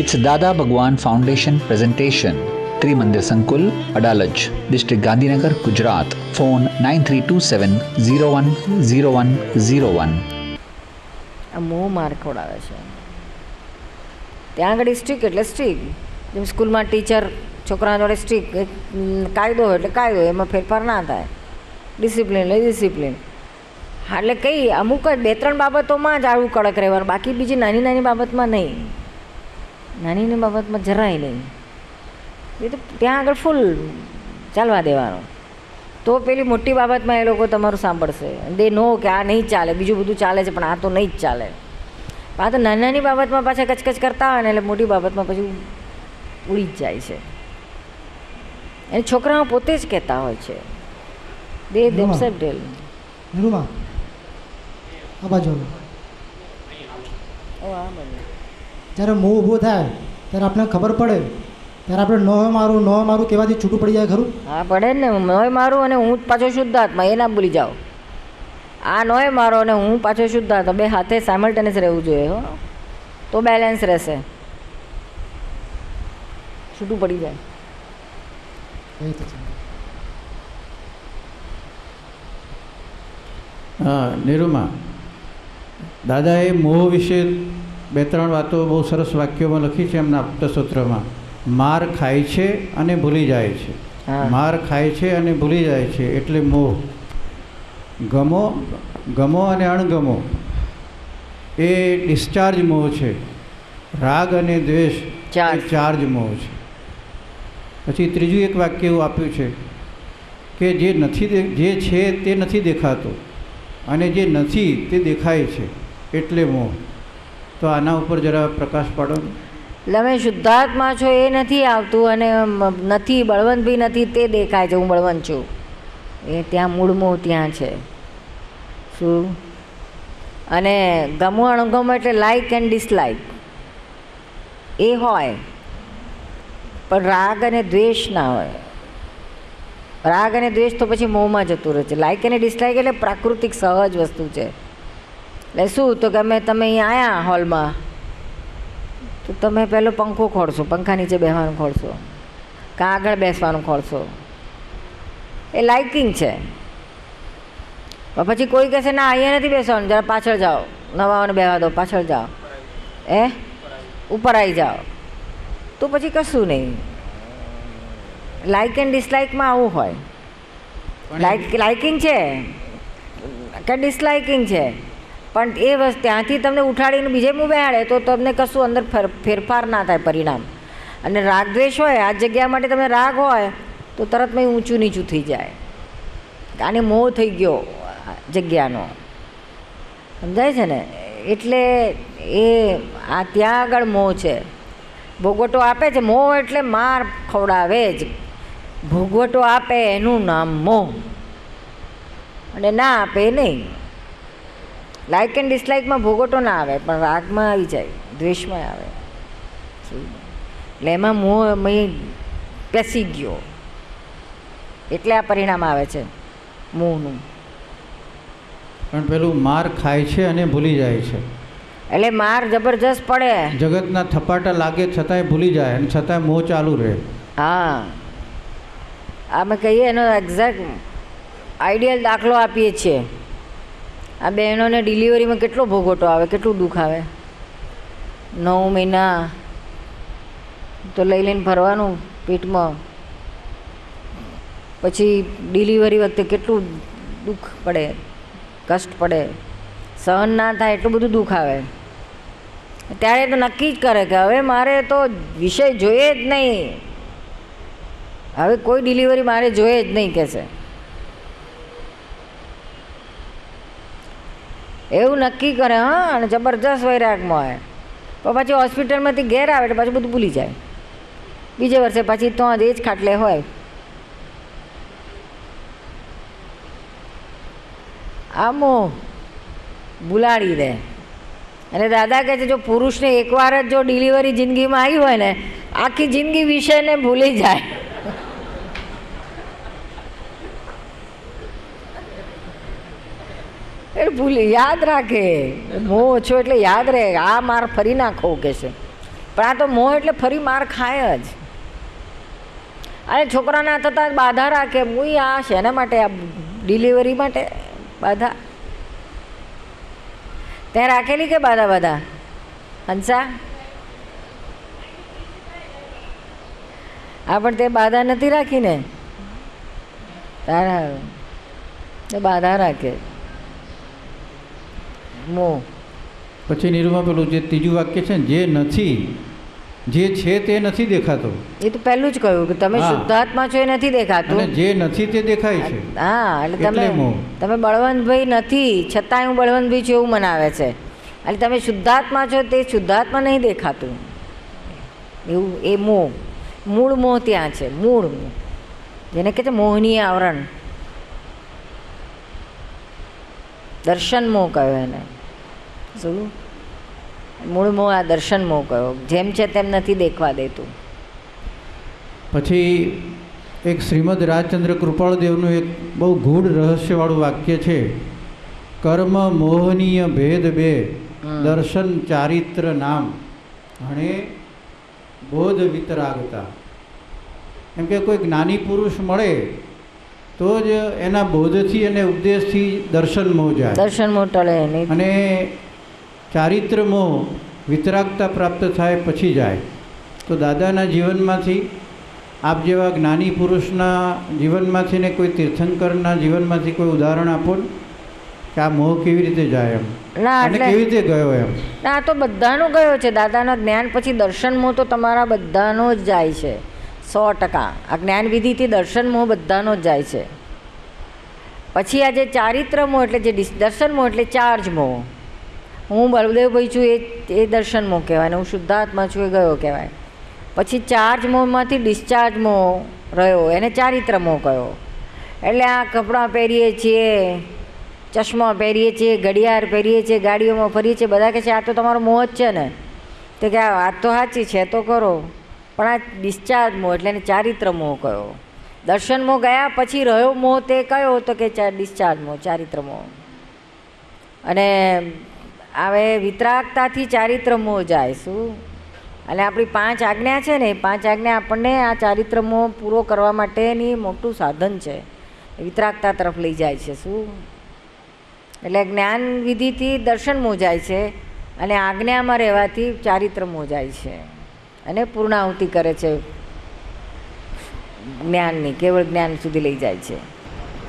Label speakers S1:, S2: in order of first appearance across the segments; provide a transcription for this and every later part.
S1: It's Dada Bhagwan Foundation presentation. Trimandir Sankul, Adalaj, District Gandhinagar, Gujarat. Phone 9327 010101.
S2: આ મોહ માર ખવડાવે છે ત્યાં આગળ સ્ટ્રીક એટલે સ્ટ્રીક જેમ સ્કૂલમાં ટીચર છોકરા જોડે સ્ટ્રીક કાયદો હોય એટલે કાયદો એમાં ફેરફાર ના થાય ડિસિપ્લિન એટલે ડિસિપ્લિન હા એટલે કઈ અમુક બે ત્રણ બાબતોમાં જ આવું કડક રહેવાનું બાકી બીજી નાની નાની બાબતમાં નહીં નાની નાની બાબતમાં જરાય નહીં. એ તો ત્યાં આગળ ફૂલ ચાલવા દેવાનું. તો પેલી મોટી બાબતમાં એ લોકો તમારું સાંભળશે. દે નો કે આ નહીં ચાલે બીજું બધું ચાલે છે પણ આ તો નહીં જ ચાલે. આ તો નાની નાની બાબતમાં પાછા કચકચ કરતા હોય ને એટલે મોટી બાબતમાં પછી ઉડી જ જાય છે. એ છોકરાઓ પોતે જ કહેતા હોય છે. દે દેમસેલ્ફ ડેલ
S3: નિરૂમા આ બાજુ આવો. જ્યારે મોં ઊભો થાય ત્યારે આપણે ખબર પડે. ત્યારે આપણે ન મારું ન મારું કહેવાથી છૂટું પડી જાય ખરું?
S2: હા પડે ને. નોય મારું અને હું જ પાછો શુદ્ધાત્મા એ ના ભૂલી જાઓ. આ નોય મારો અને હું પાછો શુદ્ધાત્મા બે હાથે સાયમલ્ટેનિયસ રહેવું જોઈએ હો. તો બેલેન્સ રહેશે. છૂટું પડી જાય.
S3: એ તો છે.
S4: હા નિરૂમા દાદાએ મોહ વિશે બે ત્રણ વાતો બહુ સરસ વાક્યોમાં લખી છે એમના આપતસૂત્રમાં માર ખાય છે અને ભૂલી જાય છે. માર ખાય છે અને ભૂલી જાય છે એટલે મોહ. ગમો ગમો અને અણગમો. એ ડિસ્ચાર્જ મોહ છે. રાગ અને દ્વેષ
S2: ચાર્જ.
S4: મોહ છે. પછી ત્રીજું એક વાક્ય એવું આપ્યું છે કે જે નથી જે છે તે નથી દેખાતો અને જે નથી તે દેખાય છે એટલે મોહ. તો આના ઉપર જરા પ્રકાશ પાડો.
S2: તમે શુદ્ધાત્મા છો એ નથી આવતું અને નથી, બળવંત બી નથી, તે દેખાય છે, હું બળવંત છું. એ ત્યાં મૂળમો ત્યાં છે. શું? અને ગમો અણગમો એટલે લાઈક એન્ડ ડિસલાઇક એ હોય, પણ રાગ અને દ્વેષ ના હોય. રાગ અને દ્વેષ તો પછી મોંમાં જતું રહે છે. લાઈક અને ડિસલાઇક એટલે પ્રાકૃતિક સહજ વસ્તુ છે. એટલે શું તો કે અમે તમે અહીંયા આવ્યા હોલમાં? તો તમે પહેલો પંખો ખોડશો પંખા નીચે બેસવાનું ખોડશો કાં આગળ બેસવાનું ખોડશો એ લાઇકિંગ છે. પછી કોઈ કહેશે ના અહીંયા નથી બેસવાનું જરા પાછળ જાઓ નવાઓને બેહવા દો પાછળ જાઓ. એ ઉપર આવી જાઓ. તો પછી કશું નહીં. લાઇક એન્ડ ડિસલાઇકમાં આવું હોય. લાઇક લાઇકિંગ છે. કે ડિસલાઇકિંગ છે? પણ એ વસ્તુ ત્યાંથી તમને ઉઠાડીને બીજે બેહાડે તો તમને કશું અંદર ફેર- ફેરફાર ના થાય પરિણામ. અને રાગ દ્વેષ હોય, આ જગ્યા માટે તમે રાગ હોય, તો તરત મેં ઊંચું નીચું થઈ જાય. આને મોહ થઈ ગયો જગ્યાનો. સમજાય છે ને? એટલે એ, આ ત્યાં આગળ મોહ છે. ભોગવટો આપે છે, મોહ એટલે માર ખવડાવે જ. ભોગવટો આપે, એનું નામ મોહ. અને ના આપે નહીં. લાઇક એન્ડ ડિસલાઇકમાં ભોગવટો ના આવે પણ રાગમાં આવી જાય દ્વેષમાં આવે. એટલે એમાં મોહ મેં પેસી ગયો. એટલે આ પરિણામ આવે છે મોહનું.
S4: પણ પેલું માર ખાય છે અને ભૂલી જાય છે.
S2: એટલે માર જબરજસ્ત પડે.
S4: જગતના થપાટા લાગે છતાંય ભૂલી જાય અને છતાંય મોહ ચાલુ રહે.
S2: હા. અમે કહીએ એનો એક્ઝેક્ટ આઈડિયલ દાખલો આપીએ છીએ. આ બહેનોને ડિલિવરીમાં કેટલો ભોગવટો આવે, કેટલું દુઃખ આવે? નવ મહિના તો લઈ લઈને ફરવાનું પેટમાં. પછી ડિલિવરી વખતે કેટલું દુઃખ પડે, કષ્ટ પડે. સહન ના થાય એટલું બધું દુઃખ આવે. ત્યારે તો નક્કી જ કરે કે હવે મારે તો વિષય જોઈએ જ નહીં. હવે કોઈ ડિલિવરી મારે જોઈએ જ નહીં કહેશે એવું નક્કી કરે, હા, અને જબરજસ્ત વૈરાગમાં હોય. પણ પછી હોસ્પિટલમાંથી ઘેર આવે એટલે પાછું બધું ભૂલી જાય. બીજે વર્ષે પછી તો જ એ જ ખાટલે હોય. આમો ભૂલાડી દે. અને દાદા કહે છે, જો પુરુષને એકવાર જ જો ડિલિવરી જિંદગીમાં આવી હોય ને, આખી જિંદગી વિષયને ભૂલી જાય. એ ભૂલી, યાદ રાખે. મોહ ઓછો એટલે યાદ રહે, આ માર ફરી નાખો કે છે. પણ આ તો મોહ એટલે ફરી માર ખાય જ. અને છોકરાના થતાં બાધા રાખે. હું આ શેના માટે, આ ડિલિવરી માટે બાધા. તે રાખેલી કે બાધા બાધા? હંસા? હા પણ તે બાધા નથી રાખીને? તારા બાધા રાખે. મોહ
S4: પછી નિરૂપમાં પેલું જે ત્રીજું વાક્ય છે ને જે નથી જે છે તે નથી દેખાતો.
S2: એ તો પહેલું જ કહ્યું કે તમે. શુદ્ધાત્મા છો એ નથી દેખાતું.
S4: અને જે નથી તે દેખાય છે.
S2: હા એટલે તમે. તમે બળવંતભાઈ નથી છતાંય હું બળવંતભાઈ છું એવું મનાવે છે. એટલે તમે શુદ્ધાત્મા છો તે શુદ્ધાત્મા નહીં દેખાતું. એવું એ મોહ મૂળ મોહ ત્યાં છે મૂળ મોહ જેને કહે છે મોહનીય આવરણ. દર્શન મોહ કહ્યું એને. શું મૂળ મોહ આ દર્શન મોહ કયો જેમ છે તેમ નથી દેખવા દેતું.
S4: પછી એક શ્રીમદ રાજચંદ્ર કૃપાળદેવનું એક બહુ ગૂઢ રહસ્યવાળું વાક્ય છે. કર્મ મોહનીય ભેદ બે દર્શન ચારિત્ર નામ હણે બોધ વિતરાગતા. એમ કે કોઈ જ્ઞાની પુરુષ મળે તો જ એના બોધથી અને ઉપદેશથી દર્શન મોહ જાય
S2: દર્શન મોહ ટળે
S4: અને ચારિત્ર મોહ વિતરાગતા પ્રાપ્ત થાય પછી જાય. તો દાદાના જીવનમાંથી આપ જેવા જ્ઞાની પુરુષના જીવનમાંથી ને કોઈ તીર્થંકરના જીવનમાંથી કોઈ ઉદાહરણ આપો ને કે આ મોહ કેવી રીતે જાય એમ?
S2: ના એટલે
S4: કેવી રીતે ગયો એમ?
S2: ના આ તો બધાનો ગયો છે. દાદાના જ્ઞાન પછી દર્શન મોહ તો તમારા બધાનો જ જાય છે. સો ટકા. આ જ્ઞાન વિધિથી દર્શન મોહ બધાનો જ જાય છે. પછી આ જે ચારિત્ર મોહ એટલે જે દર્શન મોહ એટલે ચાર્જ મોહ. હું બળદેવભાઈ છું એ એ દર્શન મોહ કહેવાય હું શુદ્ધાત્મા છું એ ગયો કહેવાય. પછી ચાર્જ મોહમાંથી ડિસ્ચાર્જ મોહ રહ્યો, એને ચારિત્ર મોહ કયો. એટલે આ કપડાં પહેરીએ છીએ, ચશ્મા પહેરીએ છીએ, ઘડિયાળ પહેરીએ છીએ, ગાડીઓમાં ફરીએ છીએ, બધા કહે છે, આ તો તમારો મોહ જ છે ને. તો કે, આ વાત તો સાચી છે, તો કરો. પણ આ ડિસ્ચાર્જ મોહ એટલે એને ચારિત્ર મોહ કયો. દર્શન મોહ ગયા, પછી રહ્યો મોહ તે કયો, તો કે ડિસ્ચાર્જ મોહ ચારિત્ર મોહ અને હવે વિતરાગતાથી ચારિત્ર મોહ જાય શું અને આપણી પાંચ આજ્ઞા છે ને, એ પાંચ આજ્ઞા આપણને આ ચારિત્ર મોહ પૂરો કરવા માટેની મોટું સાધન છે. વિતરાગતા તરફ લઈ જાય છે શું? એટલે જ્ઞાન વિધિથી દર્શન મોજાય છે અને આજ્ઞામાં રહેવાથી ચારિત્ર મોજાય છે અને પૂર્ણાહુતિ કરે છે. જ્ઞાનની, કેવળ જ્ઞાન સુધી લઈ જાય છે.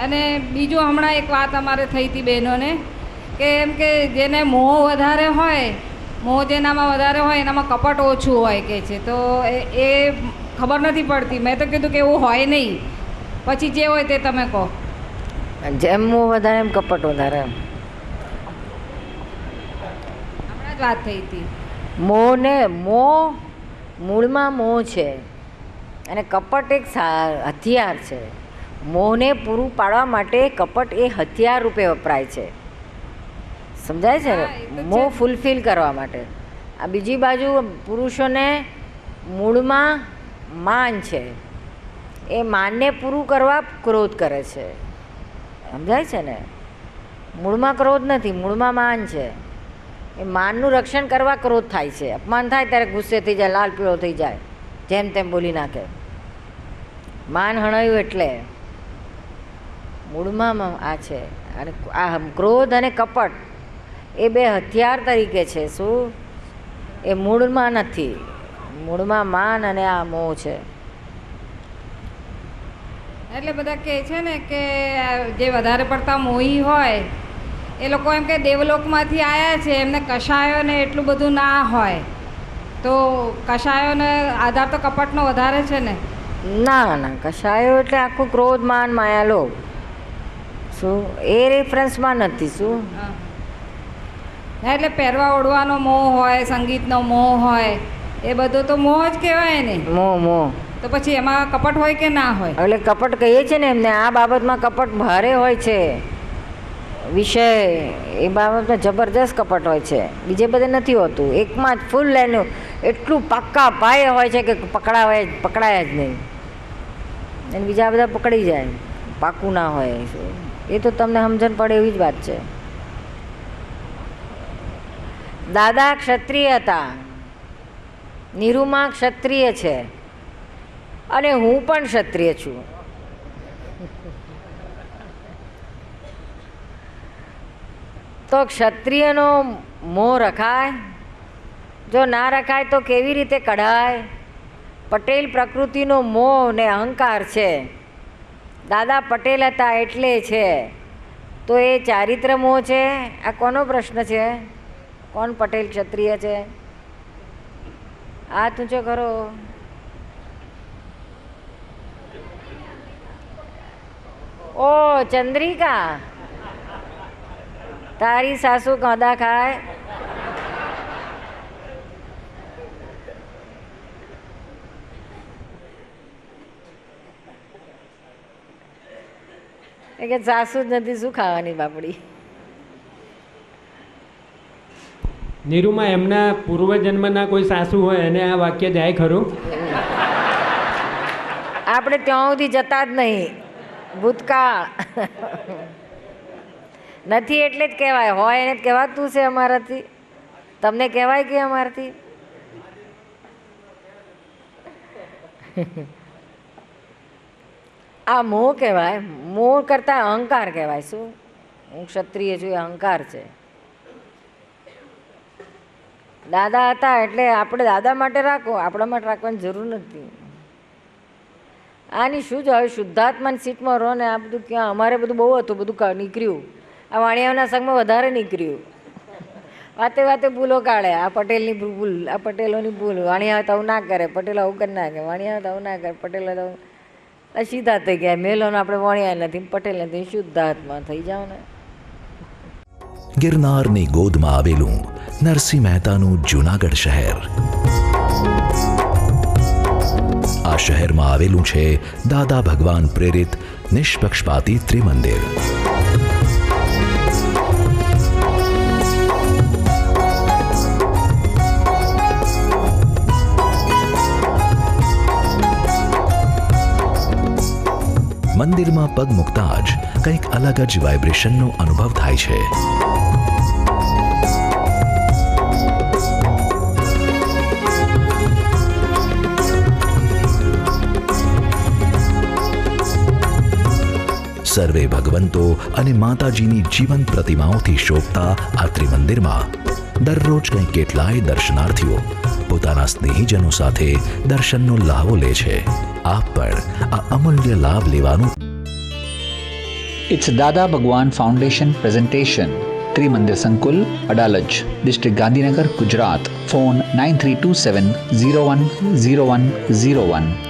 S5: અને બીજું હમણાં એક વાત અમારે થઈ હતી બહેનોને. કે એમ કે જેને મોહ વધારે હોય મોહ જેનામાં વધારે હોય એનામાં કપટ ઓછું હોય કે છે. તો એ એ ખબર નથી પડતી. મેં તો કીધું કે એવું હોય નહીં. પછી જે હોય તે તમે કહો.
S2: જેમ મોહ વધારે એમ કપટ વધારે એમ.
S5: હમણાં જ વાત થઈ હતી.
S2: મોહ ને મોહ મૂળમાં મોહ છે. અને કપટ એક હથિયાર છે. મોહને પૂરું પાડવા માટે કપટ એ હથિયાર રૂપે વપરાય છે. સમજાય છે? ને. મોહ ફૂલફિલ કરવા માટે. આ બીજી બાજુ પુરુષોને મૂળમાં માન છે. એ માનને પૂરું કરવા ક્રોધ કરે છે. સમજાય છે ને? મૂળમાં ક્રોધ નથી મૂળમાં માન છે. એ માનનું રક્ષણ કરવા ક્રોધ થાય છે. અપમાન થાય ત્યારે ગુસ્સે થઈ જાય લાલ પીળો થઈ જાય જેમ તેમ બોલી નાખે. માન હણાયું એટલે મૂળમાં આ છે. અને આ ક્રોધ અને કપટ એ બે હથિયાર તરીકે છે શું? એ મૂળમાં નથી. મૂળમાં માન અને આ મોહ છે.
S5: એટલે બધા કહે છે ને કે જે વધારે પડતા મોહી હોય એ લોકો એમ કે દેવલોકમાંથી આવ્યા છે એમને કષાયોને એટલું બધું ના હોય. તો કષાયોને આધાર તો કપટનો વધારે છે ને.
S2: ના ના કશાયો એટલે આખું ક્રોધ માન માયા લોભ શું? એ રેફરન્સમાં નથી શું?
S5: એટલે પહેરવા ઓઢવાનો મોહ હોય સંગીતનો મોહ હોય એ બધો તો મોહ જ કહેવાય ને.
S2: મોહ મોહ.
S5: તો પછી એમાં કપટ હોય કે ના હોય?
S2: એટલે કપટ કહીએ છીએ ને એમને આ બાબતમાં કપટ ભારે હોય છે. વિષય એ બાબતમાં જબરજસ્ત કપટ હોય છે. બીજે બધે નથી હોતું. એકમાં જ ફૂલ એનું એટલું પાક્કા પાયે હોય છે કે પકડાવાય પકડાય જ નહીં. અને બીજા બધા પકડી જાય. પાકું ના હોય. એ તો તમને સમજણ પડે એવી જ વાત છે. દાદા ક્ષત્રિય હતા. નિરૂમા ક્ષત્રિય છે. અને હું પણ ક્ષત્રિય છું. તો ક્ષત્રિયનો મોહ રખાય? જો ના રખાય તો કેવી રીતે કઢાય? પટેલ પ્રકૃતિનો મોહ ને અહંકાર છે. દાદા પટેલ હતા એટલે છે. તો એ ચારિત્ર મોહ છે? આ કોનો પ્રશ્ન છે? કોણ પટેલ ક્ષત્રિય છે? હાથ ઊંચો કરો. ઓ, ચંદ્રિકા. તારી સાસુ કાંદા ખાય. કે સાસુ જ નથી, શું ખાવાની બાપડી?
S6: નીરુમાં એમના પૂર્વજન્મના કોઈ સાસુ હોય અને આ વાક્ય જાય ખરું?
S2: આપણે ત્યાં સુધી જતા જ નહીં. ભૂતકાળ. નથી એટલે જ કહેવાય. હોય એને જ કહેવાતું છે અમારાથી. તમને કહેવાય કે અમારાથી? આ મોહ કહેવાય. મોહ કરતાં અહંકાર કહેવાય. શું? હું ક્ષત્રિય છું એ અહંકાર છે. દાદા હતા એટલે આપણે દાદા માટે રાખો, આપણા માટે રાખવાની જરૂર નથી. આની શું જ હવે શુદ્ધાત્માની સીટમાં રહો ને આ બધું ક્યાં? અમારે બધું બહુ હતું, બધું નીકળ્યું. આ વાણિયાઓના સંઘમાં વધારે નીકળ્યું. વાતે વાતે ભૂલો કાઢે. આ પટેલની ભૂલ, આ પટેલોની ભૂલ. વાણિયા તો ના કરે, પટેલો આવું કરી ના કરે વાણિયા તો ના કરે, પટેલો તો સીધા થઈ ગયા. મેલોને આપણે વણ્યા નથી, પટેલ નથી, શુદ્ધાત્મા થઈ જાઓ ને.
S7: ગિરનારની ગોદમાં આવેલું નરસિંહ મહેતાનું જૂનાગઢ શહેર. આ શહેરમાં આવેલું છે દાદા ભગવાન પ્રેરિત નિષ્પક્ષપાતી ત્રિમંદિર. મંદિરમાં પગ મૂકતા જ કંઈક અલગ જ વાઇબ્રેશનનો અનુભવ થાય છે. સર્વે ભગવંતો અને માતાજીની જીવંત પ્રતિમાઓથી શોભતા આ ત્રિમંદિરમાં દરરોજ કંઈક કેટલાય દર્શનાર્થીઓ પોતાના સ્નેહીજનો સાથે દર્શનનો લાહવો લે છે આપ પણ આ અમૂલ્ય લાભ લેવાનું
S1: It's Dada Bhagwan Foundation presentation. Trimandir Sankul, Adalaj, District Gandhinagar, Gujarat. Phone 9327 010101.